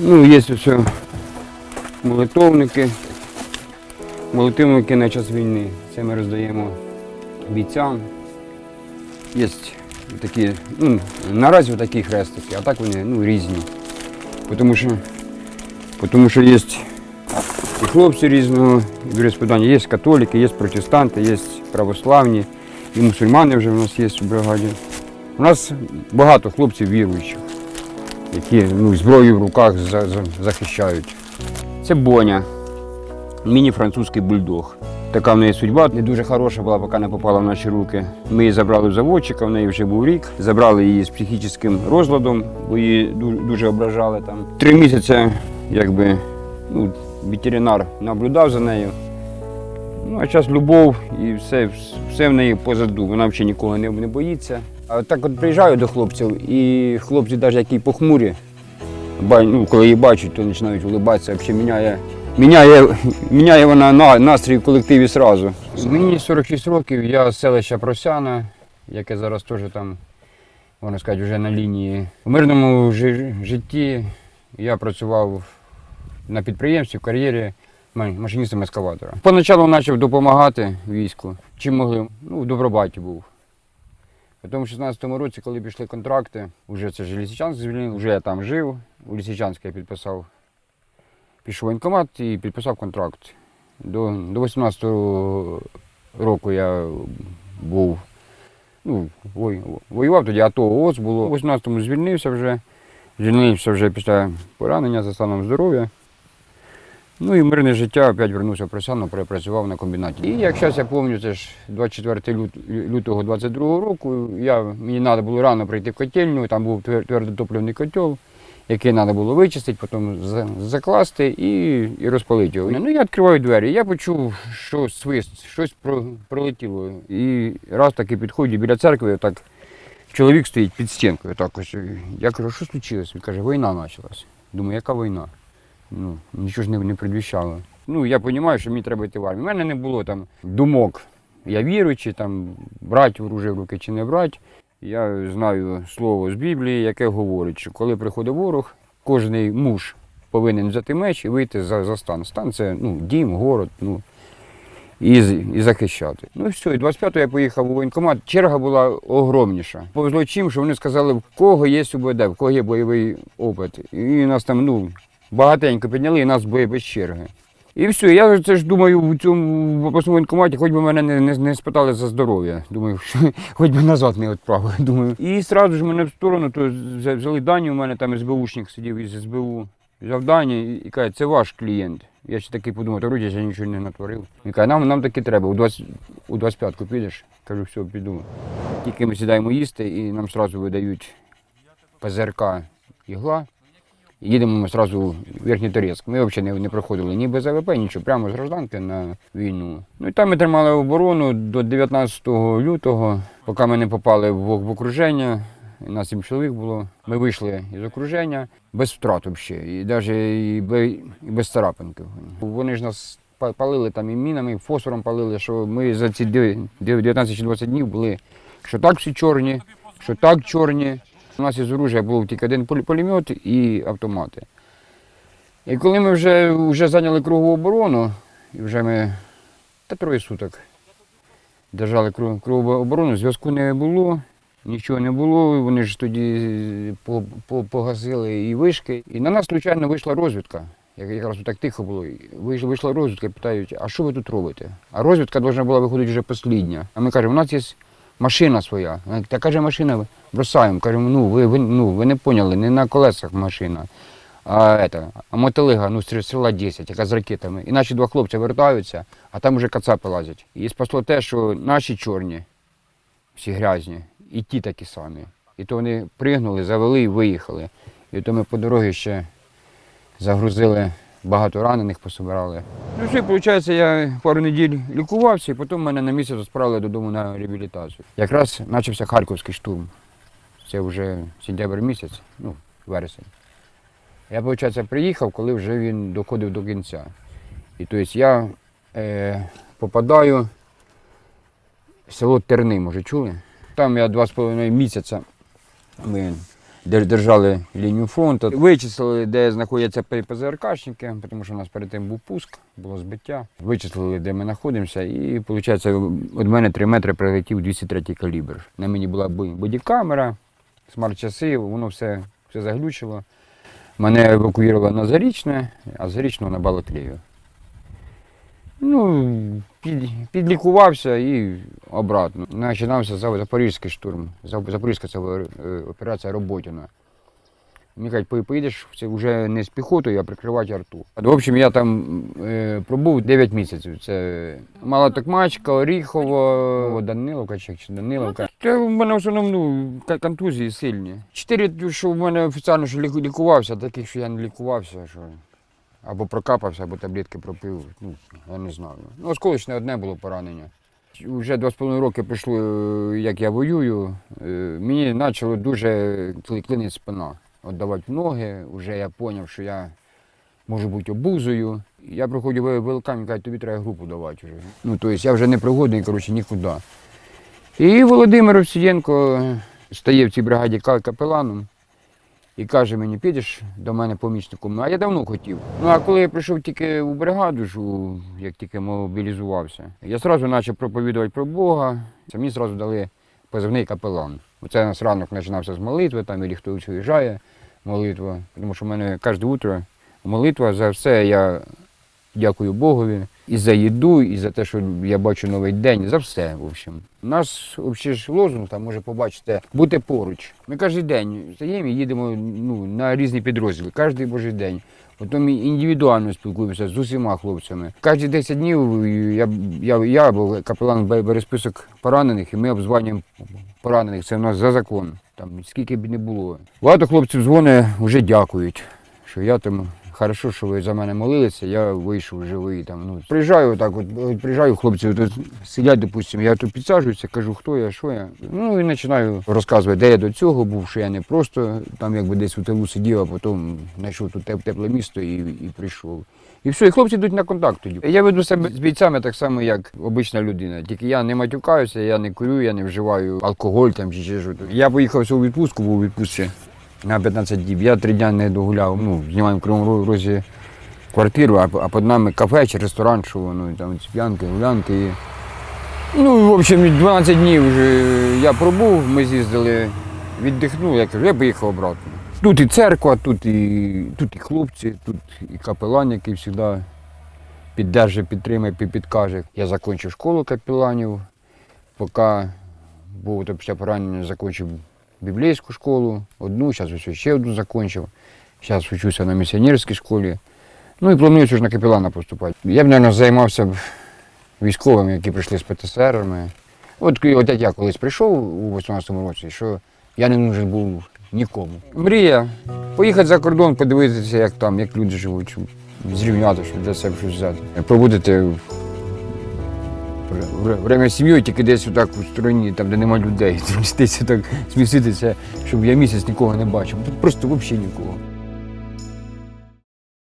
Ну, є все молитовники. Молитовники на час війни. Це ми роздаємо бійцям. Є такі, ну, наразі такі хрестики, а так вони ну, різні. Тому що, тому що є і хлопці різного віросповідання, є католики, є протестанти, є православні, і мусульмани вже в нас є в бригаді. У нас багато хлопців віруючих, які ну, зброю в руках за- за- захищають. Це Боня, міні-французький бульдог. Така в неї судьба не дуже хороша була, поки не попала в наші руки. Ми її забрали в заводчика, в неї вже був рік. Забрали її з психічним розладом, бо її дуже ображали там. Три місяці, якби, ну, ветеринар наблюдав за нею. Ну, а зараз любов і все, все в неї позаду. Вона взагалі нікого не, не боїться. Так от приїжджаю до хлопців, і хлопці, навіть які похмурі, ну, коли її бачать, то починають улибатися, взагалі міняє, міняє, міняє вона на, настрій в колективі одразу. Мені 46 років, я з селища Просяна, яке зараз теж там, можна сказати, вже на лінії. У мирному жи- житті я працював на підприємстві, в кар'єрі ма- машиністом ескаватора. Поначалу почав допомагати війську, чим могли. Ну, в Добробаті був. Потім в 16-му році, коли пішли контракти, вже це ж Лісичанськ звільнили, вже я там жив. У Лісичанськ я підписав, пішов в воєнкомат і підписав контракт. До, до 18-го року я був, ну, воював тоді, АТО ООС було. У 18-му звільнився вже, звільнився вже після поранення за станом здоров'я. Ну і мирне життя, опять вернувся в Просяну, перепрацював на комбінаті. І як зараз я пам'ятаю, це ж 24 лют- лютого 22 року, я, мені треба було рано прийти в котельню, там був твер- твердотопливний котел, який треба було вичистити, потім закласти і, і розпалити його. Ну я відкриваю двері, я почув, що свист, щось про, пролетіло. І раз таки підходжу біля церкви, так чоловік стоїть під стінкою. Так ось. Я кажу, що случилось? Він каже, війна почалась. Думаю, яка війна? Ну, нічого ж не, не предвіщало. Ну, я розумію, що мені треба йти в армію. У мене не було там думок. Я віруючий, там, брати оружие в руки чи не брати. Я знаю слово з Біблії, яке говорить, що коли приходить ворог, кожен муж повинен взяти меч і вийти за, за стан. Стан це ну, дім, город, ну, і, і захищати. Ну все, і 25-го я поїхав у воєнкомат. Черга була огромніша. Повезло чим, що вони сказали, в кого є УБД, в кого є бойовий опит. І нас там ну, багатенько підняли, і нас бої без черги. І все, я це ж думаю, в цьому обласному воєнкоматі, хоч би мене не, не, не спитали за здоров'я. Думаю, що хоч би назад не відправили. Думаю. І одразу ж мене в сторону, то взяли дані, у мене там СБУшник сидів із СБУ. Взяв дані і, каже, це ваш клієнт. Я ще такий подумав, вроді я нічого не натворив. Він каже, нам, нам таки треба, у, 20, у 25-ку підеш. Кажу, все, піду. Тільки ми сідаємо їсти і нам одразу видають ПЗРК ігла. Їдемо ми одразу в Верхній Торецьк. Ми взагалі не, не проходили ні без АВП, нічого, прямо з гражданки на війну. Ну і там ми тримали оборону до 19 лютого, поки ми не попали в, в окруження. І нас сім чоловік було. Ми вийшли із окруження без втрат взагалі, і навіть і, бе- і без царапинки. Вони ж нас па- палили там і мінами, і фосфором палили, що ми за ці дев- дев- 19 чи 20 днів були, що так всі чорні, що так чорні. У нас із оружия був тільки один пулемет і автомати. І коли ми вже, вже зайняли кругову оборону, і вже ми та троє суток держали кру- кругову оборону, зв'язку не було, нічого не було. Вони ж тоді по- по- погасили і вишки. І на нас, звичайно, вийшла розвідка. Якраз так тихо було. Вийшла розвідка і питають, а що ви тут робите? А розвідка повинна була виходити вже послідня. А ми кажемо, у нас є машина своя. Та каже, машина бросаємо. Кажемо, ну ви, ви, ну, ви не поняли, не на колесах машина. А, это, а мотолига, ну, стріла 10, яка з ракетами. І наші два хлопці вертаються, а там вже кацапи лазять. І спасло те, що наші чорні, всі грязні, і ті такі самі. І то вони пригнули, завели і виїхали. І то ми по дорозі ще загрузили багато ранених, пособирали. Ну все, виходить, я пару неділь лікувався, і потім мене на місяць відправили додому на реабілітацію. Якраз почався Харківський штурм. Це вже сентябрь місяць, ну, вересень. Я, виходить, приїхав, коли вже він доходив до кінця. І тобто я е, попадаю в село Терни, може, чули? Там я два з половиною місяця ми держали лінію фронту. Вичислили, де знаходяться П- ПЗРКшники, тому що у нас перед тим був пуск, було збиття. Вичислили, де ми знаходимося, і виходить, від мене 3 метри прилетів 203 калібр. На мені була бо- бодікамера, смарт-часи, воно все, все заглючило. Мене евакуювали на Зарічне, а Зарічного на Балаклею. Ну, під, підлікувався і обратно. Починався за- Запорізький штурм. За- Запорізька це е, операція Роботіна. Мені кажуть, поїдеш це вже не з піхотою, а прикривати арту. В общем, я там е, пробув 9 місяців. Це Мала Токмачка, Оріхово, Даниловка чи чи Даниловка. Це в мене в основному ну, контузії сильні. Чотири, що в мене офіційно що лікувався, таких, що я не лікувався, що або прокапався, або таблетки пропив. Ну, я не знаю. Ну, осколочне одне було поранення. Вже два з половиною роки пройшло, е, як я воюю. е, Мені почало дуже кли- клинити спина. Отдавати ноги. Вже я зрозумів, що я можу бути обузою. Я приходжу в ВЛК, мені кажуть, тобі треба групу давати вже. Ну, тобто я вже не пригодний, коротше, нікуди. І Володимир Овсієнко стає в цій бригаді капеланом і каже мені, підеш до мене помічником. А я давно хотів. Ну а коли я прийшов тільки у бригаду, як тільки мобілізувався, я одразу почав проповідувати про Бога. Мені одразу дали позивний капелан. Оце нас ранок починався з молитви, там і хто виїжджає, молитва. Тому що в мене кожне утро молитва за все я дякую Богові. І за їду, і за те, що я бачу новий день, за все, в общем. У нас взагалі ж лозунг, там може побачите, бути поруч. Ми кожен день стаємо і їдемо ну, на різні підрозділи, кожен божий день. Потім індивідуально спілкуємося з усіма хлопцями. Кожні 10 днів я, я, я або капелан бе- бере список поранених, і ми обзванюємо поранених. Це в нас за закон. Там скільки б не було. Багато хлопців дзвонить, вже дякують, що я там. Хорошо, що ви за мене молилися, я вийшов живий. Там, ну, приїжджаю так, от, от приїжджаю, хлопці тут сидять, допустимо, я тут підсаджуюся, кажу, хто я, що я. Ну і починаю розказувати, де я до цього був, що я не просто там якби десь у тилу сидів, а потім знайшов тут тепле місто і, і прийшов. І все, і хлопці йдуть на контакт тоді. Я веду себе з бійцями так само, як обична людина. Тільки я не матюкаюся, я не курю, я не вживаю алкоголь там чи щось. Я поїхав у відпустку, був у відпустці на 15 діб. Я три дні не догуляв. Ну, знімаємо в Кривому Розі квартиру, а, а під нами кафе чи ресторан, що ну, і там ці п'янки, гулянки. І... Ну, в общем, 12 днів вже я пробув, ми з'їздили, віддихнули, я кажу, я поїхав обратно. Тут і церква, тут і, тут і хлопці, тут і капелан, який завжди піддержить, підтримує, підкаже. Я закінчив школу капеланів, поки був після поранення, закінчив біблійську школу, одну, зараз ще одну закінчив. Зараз вчуся на місіонерській школі. Ну і планую ж на капелана поступати. Я б, мабуть, займався б військовими, які прийшли з ПТСРами. От, я колись прийшов у 18-му році, що я не нужен був нікому. Мрія поїхати за кордон, подивитися, як там, як люди живуть, зрівняти, щоб для себе щось взяти. Проводити время сім'єю тільки десь отак у стороні, там, де нема людей. Десь так сміситися, щоб я місяць нікого не бачив. Тут просто взагалі нікого.